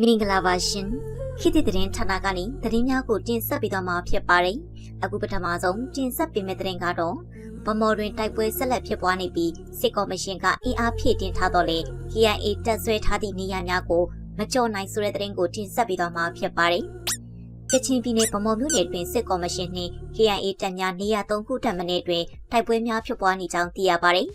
မင်္ဂလာပါရှင်ခေတ်သစ်သတင်းဌာနကနေသတင်းများကိုတင်ဆက်ပေးသွားမှာဖြစ်ပါတယ်အခုပထမဆုံးတင်ဆက်ပေးမယ့်သတင်းကတော့ဗမော်တွင်တိုက်ပွဲဆက်လက်ဖြစ်ပွားနေပြီးစစ်ကော်မရှင်ကအင်အားဖြည့်တင်ထားတော့လေ KIA တပ်ဆွဲထားသည့်နေရာများကိုမကြော်နိုင်ဆိုတဲ့သတင်းကိုတင်ဆက်ပေးသွားမှာဖြစ်ပါတယ်ကချင်ပြည်နယ်ဗမော်မြို့နယ်တွင်စစ်ကော်မရှင်နှင့် KIA တပ်များနေရာ၃ခုထပ်မံတွင်တိုက်ပွဲများဖြစ်ပွားနေကြောင်းသိရပါတယ်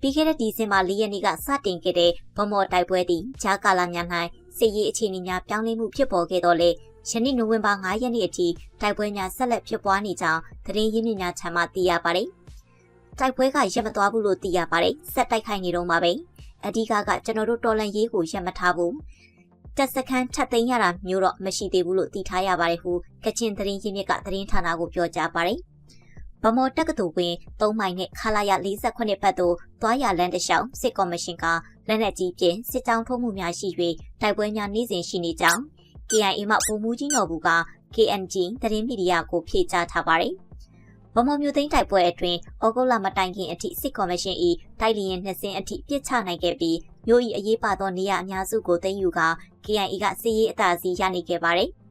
ပြီးခဲ့တဲ့ဒီဇင်ဘာ၄ရက်နေ့ကစတင်ခဲ့တဲ့ဗမော်တိုက်ပွဲသည်ဂျာကာလာများ၌ စစ်ရေးအခြေအနေများပြောင်းလဲမှုဖြစ်ပေါ်ခဲ့တော့လေယနေ့နိုဝင်ဘာ9ရက်နေ့အထိတိုက်ပွဲများဆက်လက်ဖြစ်ပွားနေကြောင်းသတင်းရင်းမြစ်များထံမှသိရပါတယ်။တိုက်ပွဲကရပ်မသွားဘူးလို့သိရပါတယ်။ဆက်တိုက်ခိုက်နေတော့မှာပဲ။အဓိကကကျွန်တော်တို့တော်လန်ရေးကိုရပ်မထားဘူး။တက်စခန်းထပ်သိမ်းရတာမျိုးတော့မရှိသေးဘူးလို့သိထားရပါတယ်ဟုကချင်သတင်းရင်းမြစ်ကသတင်းဌာနကိုပြောကြားပါတယ်။ ဗမော်တက္ကသိုလ်တွင်၃မိုင်နဲ့ခလာရ48ဘတ်သို့သွားရလမ်းတစ်လျှောက်စစ်ကော်မရှင်ကလက်နက်ကြီးဖြင့်စစ်ကြောင်းထိုးမှုများရှိ၍တိုက်ပွဲများနေ့စဉ်ရှိနေကြောင်း KIA မှပုံမှုကြီးတော်ဘူးက KNG သတင်းမီဒီယာကိုဖြေကြားထားပါတယ်။ဗမော်မျိုးသိန်းတိုက်ပွဲအတွင်းဩဂုတ်လမတိုင်ခင်အထိစစ်ကော်မရှင်၏တိုက်လျင်နှစ်စင်းအထိပြစ်ချနိုင်ခဲ့ပြီးမြို့၏အရေးပါသောနေရာအများစုကိုသိမ်းယူက KIA ကစစ်ရေးအသာစီးရနေခဲ့ပါတယ်။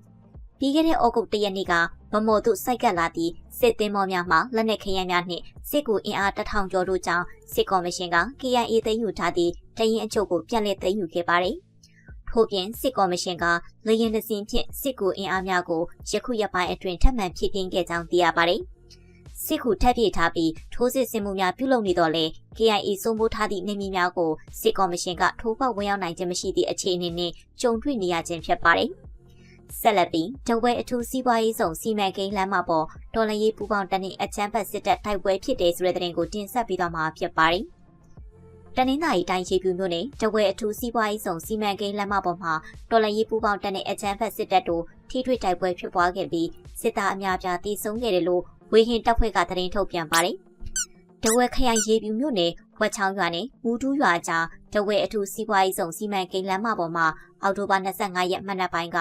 ပြီးခဲ့တဲ့ဩဂုတ်တရက်နေ့ကဗမော်သူစိုက်ကပ်လာသည့်စစ်သင်းမောများမှလက်နက်ခဲယမ်းများနှင့်စစ်ကူအင်အားတထောင်ကျော်တို့ကြောင့်စစ်ကော်မရှင်က KIA သိမ်းယူထားသည့်တရင်အချုပ်ကိုပြန်လည်သိမ်းယူခဲ့ပါတယ်။ထို့ပြင်စစ်ကော်မရှင်ကလေရင်နှစင်ဖြင့်စစ်ကူအင်အားများကိုယခုရက်ပိုင်းအတွင်းထပ်မံဖြည့်တင်းခဲ့ကြောင်းသိရပါတယ်။စစ်ကူထပ်ပြည့်ထားပြီးထိုးစစ်ဆင်မှုများပြုလုပ်နေတော့လေ KIA စိုးမိုးထားသည့်နေမြေများကိုစစ်ကော်မရှင်ကထိုးပေါက်ဝင်ရောက်နိုင်ခြင်းမရှိသည့်အခြေအနေနဲ့ကြုံတွေ့နေရခြင်းဖြစ်ပါတယ်။ ဆက်လက်ပြီးတဝဲအထူးစီးပွားရေးဆောင်စီမံကိန်းလမ်းမပေါ်ဒေါ်လာရေးပူပေါင်းတနင်အချမ်းဖတ်စစ်တပ်တိုက်ပွဲဖြစ်တဲ့ဆိုတဲ့သတင်းကိုတင်ဆက်ပေးသွားမှာဖြစ်ပါတယ်။တနင်္သာရီတိုင်းရေပြူမြို့နယ်တဝဲအထူးစီးပွားရေးဆောင်စီမံကိန်းလမ်းမပေါ်မှာဒေါ်လာရေးပူပေါင်းတနင်အချမ်းဖတ်စစ်တပ်တို့ထိထွေတိုက်ပွဲဖြစ်ပွားခဲ့ပြီးစစ်သားအများပြားတိစုံခဲ့တယ်လို့ဝေဟင်တပ်ဖွဲ့ကသတင်းထုတ်ပြန်ပါတယ်။တဝဲခရိုင်ရေပြူမြို့နယ်ဝက်ချောင်းရွာနဲ့မူတူးရွာကြားတဝဲအထူးစီးပွားရေးဆောင်စီမံကိန်းလမ်းမပေါ်မှာအောက်တိုဘာ25ရက်မနက်ပိုင်းက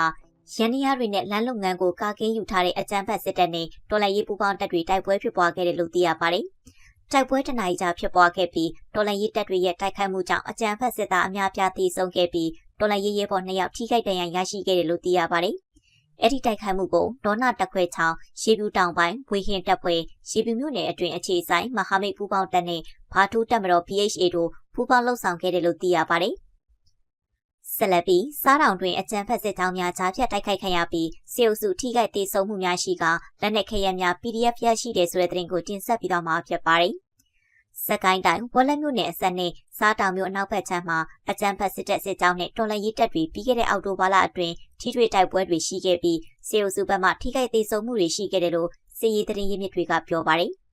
ရန်နီယာတွေနဲ့လမ်းလုပ်ငန်းကိုကာကင်းယူထားတဲ့အကြမ်းဖက်စစ်တပ်နဲ့တော်လှန်ရေးပူးပေါင်းတပ်တွေတိုက်ပွဲဖြစ်ပွားခဲ့တယ်လို့သိရပါတယ်။တိုက်ပွဲတနအီကြာဖြစ်ပွားခဲ့ပြီးတော်လှန်ရေးတပ်တွေရဲ့တိုက်ခိုက်မှုကြောင့်အကြမ်းဖက်စစ်သားအများပြားသေဆုံးခဲ့ပြီးတော်လှန်ရေးရဲဘော်2ယောက်ထိခိုက်ဒဏ်ရာရရှိခဲ့တယ်လို့သိရပါတယ်။အဲ့ဒီတိုက်ခိုက်မှုကိုဒေါနာတက်ခွဲချောင်းရေပြူတောင်ပိုင်းဝေဟင်တပ်ဖွဲ့ရေပြူမြို့နယ်အတွင်းအခြေဆိုင်မဟာမိတ်ပူးပေါင်းတပ်နဲ့ဘာထိုးတပ်မတော် PHA တို့ပူးပေါင်းလှုပ်ဆောင်ခဲ့တယ်လို့သိရပါတယ်။ ဆက်လက်ပြီးစားတောင်တွင်အကြမ်းဖက်စစ်ကြောင်းများကြားဖြတ်တိုက်ခိုက်ခံရပြီးစေအုပ်စုထိခိုက်ဒေဆုံးမှုများရှိကလက်နက်ခဲယမ်းများ PDF ရရှိတယ်ဆိုတဲ့သတင်းကိုတင်ဆက်ပြီးတော့မှာဖြစ်ပါတယ်။စကိုင်းတိုင်းဝက်လက်မြို့နယ်အစပ်နဲ့စားတောင်မြို့အနောက်ဘက်ခြမ်းမှာအကြမ်းဖက်စစ်တပ်စစ်ကြောင်းနဲ့တော်လှန်ရေးတပ်တွေပြီးခဲ့တဲ့အောက်တိုဘာလအတွင်းထိထွေတိုက်ပွဲတွေရှိခဲ့ပြီးစေအုပ်စုဘက်မှထိခိုက်ဒေဆုံးမှုတွေရှိခဲ့တယ်လို့စီရေးသတင်းရင်းမြစ်တွေကပြောပါတယ်။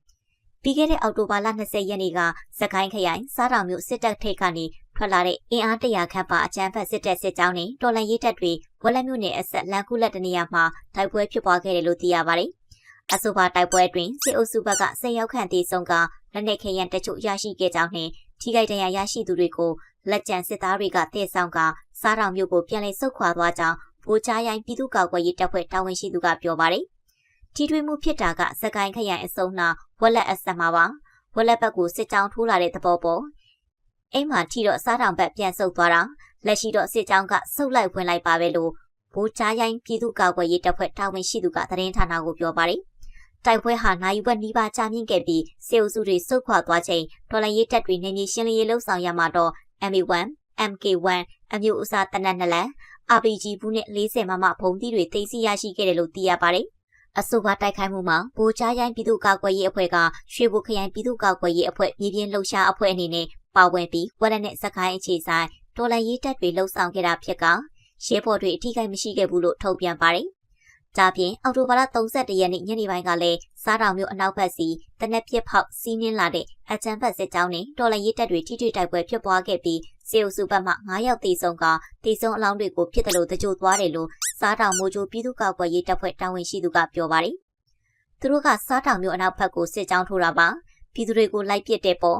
ပြီးခဲ့တဲ့အောက်တိုဘာလ20ရက်နေ့ကစကိုင်းခရိုင်စားတောင်မြို့စစ်တပ်ထိပ်ကနေ ထွက်လာတဲ့အင်အားတရာခန့်ပါအကြမ်းဖက်စစ်တပ်စစ်ကြောင်းနဲ့တော်လှန်ရေးတပ်တွေဝက်လက်မြို့နယ်အဆက်လန်ကူလက်တနေရာမှာတိုက်ပွဲဖြစ်ပွားခဲ့တယ်လို့သိရပါတယ်။အဆိုပါတိုက်ပွဲတွင်စစ်အုပ်စုဘက်က၁၀ရောက်ခန့်တေဆုံးကလက်နက်ခဲယမ်းတချို့ရရှိခဲ့ကြောင်းနဲ့ထိခိုက်ဒဏ်ရာရရှိသူတွေကိုလက်ကျန်စစ်သားတွေကတည်ဆောင်ကစားတောင်မြို့ကိုပြန်လည်ဆုတ်ခွာသွားကြောင်းဗိုလ်ချရိုင်းပြည်သူ့ကာကွယ်ရေးတပ်ဖွဲ့တာဝန်ရှိသူကပြောပါတယ်။ထိထွေးမှုဖြစ်တာကစကိုင်းခရိုင်အစုံနာဝက်လက်အဆက်မှာပါဝက်လက်ဘက်ကိုစစ်ကြောင်းထိုးလာတဲ့သဘောပေါ် အိမ်မှာထီတော့စားတောင်ဘက်ပြန်ဆုတ်သွားတာလက်ရှိတော့စစ်ကြောင်းကဆုတ်လိုက်ဝင်လိုက်ပါပဲလို့ဘိုးချရိုင်းပြည်သူ့ကာကွယ်ရေးတပ်ဖွဲ့တာဝန်ရှိသူကသတင်းဌာနကိုပြောပါတယ်တိုက်ပွဲဟာနိုင်ဝက်နီးပါးကြာမြင့်ခဲ့ပြီးစေအုပ်စုတွေဆုတ်ခွာသွားချိန်ဒေါ်လာရေးတပ်တွေနေမြေရှင်းလင်းရေးလှုပ်ဆောင်ရမှာတော့ MA1 MK1 အမျိုးအစားတနက်နှစ်လက် RPG ဘူးနဲ့40မမဖုံးသီးတွေသိသိရရှိခဲ့တယ်လို့သိရပါတယ်အဆိုပါတိုက်ခိုက်မှုမှာဗိုလ်ချရိုင်းပြည်သူ့ကာကွယ်ရေးအဖွဲ့ကရွှေဘိုခရိုင်ပြည်သူ့ကာကွယ်ရေးအဖွဲ့မြေပြင်လှုပ်ရှားအဖွဲ့အနေနဲ့ ပါဝင်ပြီးဝက်လက်နဲ့စကိုင်းအခြေဆိုင်တော်လန်ရေးတပ်တွေလှုပ်ဆောင်ခဲ့တာဖြစ်ကရဲဘော်တွေအထိကိမရှိခဲ့ဘူးလို့ထုတ်ပြန်ပါတယ်။ဒါပြင်အော်တိုဘာလ31ရက်နေ့ညနေပိုင်းကလည်းစားတောင်မြို့အနောက်ဘက်စီတနက်ပြစ်ဖောက်စီးနင်းလာတဲ့အကြမ်းဖက်စစ်ကြောင်းနဲ့တော်လန်ရေးတပ်တွေထိထိတိုက်ပွဲဖြစ်ပွားခဲ့ပြီးစေအုပ်စုဘက်မှ9ယောက်သေဆုံးကသေဆုံးအလောင်းတွေကိုဖြစ်တယ်လို့တကြိုသွားတယ်လို့စားတောင်မိုးချိုပြည်သူ့ကာကွယ်ရေးတပ်ဖွဲ့တာဝန်ရှိသူကပြောပါတယ်။သူတို့ကစားတောင်မြို့အနောက်ဘက်ကိုစစ်ကြောင်းထိုးတာပါ။ပြည်သူတွေကိုလိုက်ပစ်တဲ့ပေါ်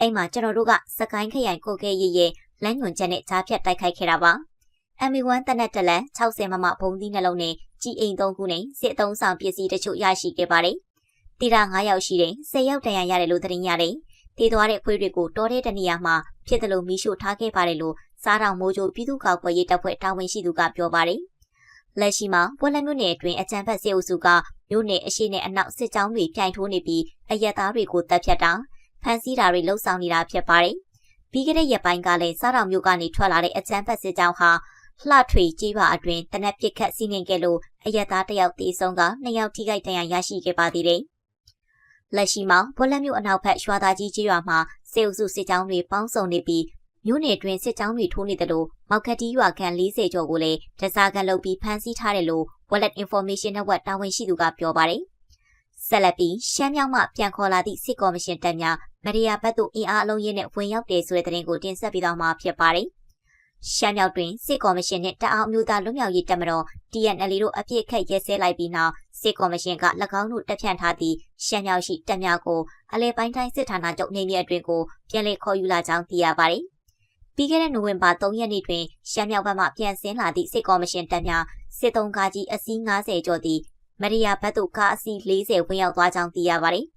အိမ်မှာကျွန်တော်တို့ကစကိုင်းခရိုင်ကိုကဲရဲရဲလမ်းညွန်ချက်နဲ့ကြားဖြတ်တိုက်ခိုက်ခဲ့တာပါ။ MA1 တနက်တလန်60မမဘုံသီးနှလုံးနဲ့ကြီးအိမ်3ခုနဲ့စစ်အုံဆောင်ပစ္စည်းတချို့ရရှိခဲ့ပါတယ်။တီတာ9ယောက်ရှိတဲ့10ယောက်တန်ရာရတယ်လို့သတင်းရတယ်။တည်သွားတဲ့ခွေးတွေကိုတောထဲတနေရာမှာဖြစ်တယ်လို့မိရှို့ထားခဲ့ပါတယ်လို့စားတောင်မိုးချိုပြည်သူ့ကောက်ွယ်ရေးတပ်ဖွဲ့တာဝန်ရှိသူကပြောပါတယ်။လက်ရှိမှာပွဲလက်မြို့နယ်အတွင်းအကြံဖက်စေအုပ်စုကမြို့နယ်အရှိနဲ့အနောက်စစ်ကြောင်းတွေပြိုင်ထိုးနေပြီးအရက်သားတွေကိုတပ်ဖြတ်တာ ဖမ်းဆီးတာတွေလှုပ်ဆောင်နေတာဖြစ်ပါတယ်။ပြီးခဲ့တဲ့ရက်ပိုင်းကလည်းစားတောင်မြို့ကနေထွက်လာတဲ့အကြံဖက်စစ်ကြောင်းဟာလှထွေကြီးပါအတွင်တနက်ပစ်ခတ်စီးနှင်ခဲ့လို့အရက်သားတစ်ယောက်တေဆုံးကနှစ်ယောက်ထိခိုက်ဒဏ်ရာရရှိခဲ့ပါသေးတယ်။လက်ရှိမှာဘွလက်မြို့အနောက်ဘက်ရွာသားကြီးကြီးရွာမှာစေအုပ်စုစစ်ကြောင်းတွေပေါင်းစုံနေပြီးမြို့နယ်တွင်စစ်ကြောင်းတွေထိုးနေတယ်လို့မောက်ကတီးရွာခံ40ကျော်ကိုလည်းတစားကန်လုပ်ပြီးဖမ်းဆီးထားတယ်လို့ Wallet Information Network တာဝန်ရှိသူကပြောပါတယ်။ဆက်လက်ပြီးရှမ်းမြောက်မှပြန်ခေါ်လာသည့်စစ်ကော်မရှင်တပ်များ မရိယာဘတ်သို့အင်အားအလုံးရင်းနဲ့ဝင်ရောက်တယ်ဆိုတဲ့သတင်းကိုတင်ဆက်ပေးသွားမှာဖြစ်ပါတယ်။ရှမ်းမြောက်တွင်စစ်ကော်မရှင်နဲ့တအောင်မျိုးသားလွတ်မြောက်ရေးတပ်မတော် TNL တို့အပြစ်ခတ်ရဲစဲလိုက်ပြီးနောက်စစ်ကော်မရှင်က၎င်းတို့တပ်ဖြန့်ထားသည့်ရှမ်းမြောက်ရှိတပ်များကိုအလဲပိုင်းတိုင်းစစ်ဌာနချုပ်နေမြေအတွင်ကိုပြန်လည်ခေါ်ယူလာကြောင်းသိရပါတယ်။ပြီးခဲ့တဲ့နိုဝင်ဘာ3ရက်နေ့တွင်ရှမ်းမြောက်ဘက်မှပြန်ဆင်းလာသည့်စစ်ကော်မရှင်တပ်များစစ်တုံးကားကြီးအစီး90ကျော်သည့်မရိယာဘတ်တို့ကားအစီး40ဝင်ရောက်သွားကြောင်းသိရပါတယ်။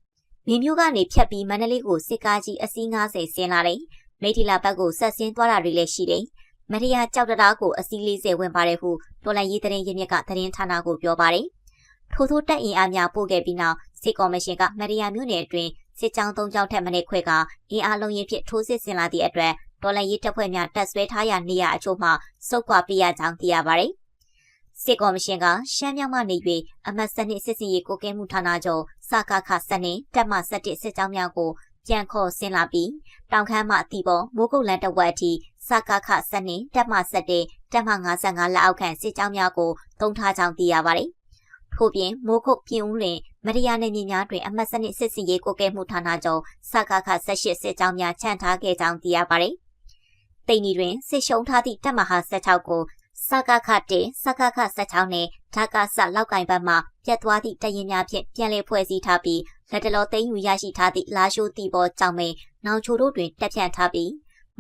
မင်းမျိုးကနေဖြတ်ပြီးမန္တလေးကိုစစ်ကားကြီးအစီး90ဆင်းလာတယ်။မိထီလာဘက်ကိုဆက်ဆင်းသွားတာတွေလည်းရှိတယ်။မရိယာကြောက်တရားကိုအစီး40ဝင်ပါတယ်ဟုတော်လိုင်းရေးသတင်းရင်းမြစ်ကသတင်းဌာနကိုပြောပါတယ်။ထို့ထို့တက်အင်အားများပို့ခဲ့ပြီးနောက်စစ်ကော်မရှင်ကမရိယာမြို့နယ်အတွင်းစစ်ကြောင်း၃ကြောင်းထက်မနည်းခွဲကအင်အားလုံးရင်ဖြင့်ထိုးစစ်ဆင်လာသည့်အတွက်တော်လိုင်းရေးတပ်ဖွဲ့များတပ်ဆွဲထားရာနေရာအချို့မှစုပ်ကွာပြရကြောင်းသိရပါတယ်။စစ်ကော်မရှင်ကရှမ်းမြောက်မှနေ၍အမတ်စနစ်စစ်စင်ရေးကိုကဲမှုဌာနချုပ် စကခစနစ်တပ်မ၁၁စစ်ကြောင်းများကိုပြန်ခေါ်ဆင်းလာပြီးတောင်ခမ်းမှအတီပေါ်မိုးကုတ်လန်တဝက်အထိစကခစနစ်တပ်မ၁၁တပ်မ55လက်အောက်ခံစစ်ကြောင်းများကိုတုံးထားကြောင်းသိရပါတယ်။ထို့ပြင်မိုးကုတ်ပြင်ဦးလင်မရိယာနယ်မြေများတွင်အမတ်စနစ်စစ်စင်ရေးကိုကဲမှုဌာနချုပ်စကခ18စစ်ကြောင်းများချန်ထားခဲ့ကြောင်းသိရပါတယ်။တိန်နီတွင်စစ်ရှုံးထားသည့်တပ်မဟာ16ကိုစကခတေစကခ16နဲ့ ဓာကဆလောက်ကင်ဘက်မှပြတ်သွားသည့်တရင်များဖြင့်ပြန်လည်ဖွဲ့စည်းထားပြီးလက်တလောသိမ်းယူရရှိထားသည့်လာရှိုးတီပေါ်ကြောင်မင်းနောင်ချိုတို့တွင်တက်ဖြန့်ထားပြီး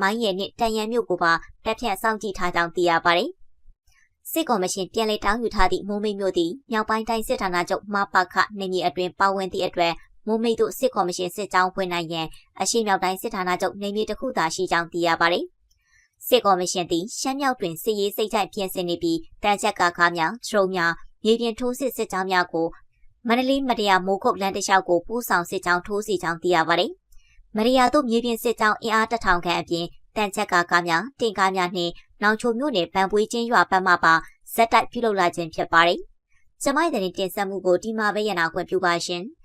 မိုင်းရည်နှင့်တန်ရန်မြို့ကိုပါတက်ဖြန့်စောင့်ကြည့်ထားကြောင်းသိရပါတယ်။စစ်ကော်မရှင်ပြန်လည်တောင်းယူထားသည့်မိုးမိတ်မြို့သည်မြောက်ပိုင်းတိုင်းစစ်ဌာနချုပ်မပခနေမြေအတွင်ပါဝင်သည့်အတွက်မိုးမိတ်တို့စစ်ကော်မရှင်စစ်ကြောင်းဖွင့်နိုင်ရန်အရှိမြောက်တိုင်းစစ်ဌာနချုပ်နေမြေတစ်ခုသာရှိကြောင်းသိရပါတယ်။ စစ်ကော်မရှင်သည်ရှမ်းမြောက်တွင်စစ်ရေးစိတ်ကြိုက်ပြင်ဆင်နေပြီးတန်ချက်ကားကားများဒရုန်းများမြေပြင်ထိုးစစ်စစ်ကြောင်းများကိုမန္တလေးမတရားမိုးကုတ်လမ်းတစ်လျှောက်ကိုပူးဆောင်စစ်ကြောင်းထိုးစီကြောင်းသိရပါတယ်။မရယာတို့မြေပြင်စစ်ကြောင်းအင်အားတထောင်ခန့်အပြင်တန်ချက်ကကားများတင်ကားများနှင့်နောင်ချိုမြို့နယ်ဗန်ပွေးချင်းရွာဘက်မှပါဇက်တိုက်ပြုလုပ်လာခြင်းဖြစ်ပါတယ်။ကျမိုက်တဲ့တင်ဆက်မှုကိုဒီမှာပဲရနာခွင့်ပြုပါရှင်။